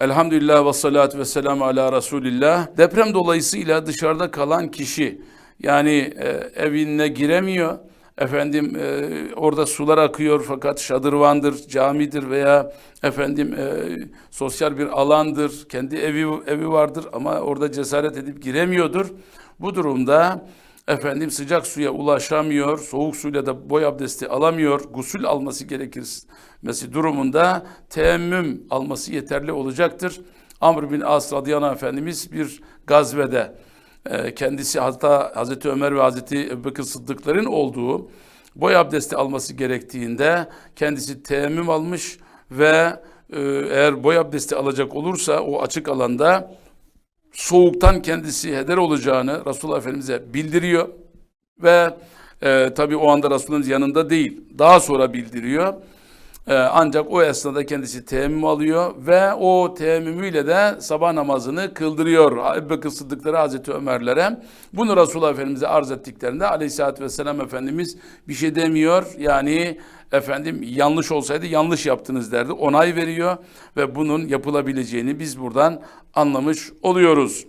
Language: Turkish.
Elhamdülillah ve salatu ve selamu ala Resulillah. Deprem dolayısıyla dışarıda kalan kişi yani e, evine giremiyor. Efendim e, orada sular akıyor fakat şadırvandır, camidir veya efendim e, sosyal bir alandır, kendi evi evi vardır ama orada cesaret edip giremiyordur. Bu durumda efendim sıcak suya ulaşamıyor, soğuk suyla da boy abdesti alamıyor, gusül alması gerekirmesi durumunda teemmüm alması yeterli olacaktır. Amr bin As radıyallahu anh efendimiz bir gazvede e, kendisi hatta Hazreti Ömer ve Hazreti Ebubekir Sıddıkların olduğu boy abdesti alması gerektiğinde kendisi teemmüm almış ve e, eğer boy abdesti alacak olursa o açık alanda soğuktan kendisi heder olacağını Resulullah Efendimiz'e bildiriyor ve e, tabi o anda Resulullah'ın yanında değil daha sonra bildiriyor. E, ancak o esnada kendisi teyemmüm alıyor ve o teyemmümüyle de sabah namazını kıldırıyor. Ebu Bekir Sıddıkları Hazreti Ömer'lere. Bunu Resulullah Efendimiz'e arz ettiklerinde aleyhissalatü vesselam Efendimiz bir şey demiyor. Yani efendim yanlış olsaydı yanlış yaptınız derdi. Onay veriyor ve bunun yapılabileceğini biz buradan anlamış oluyoruz.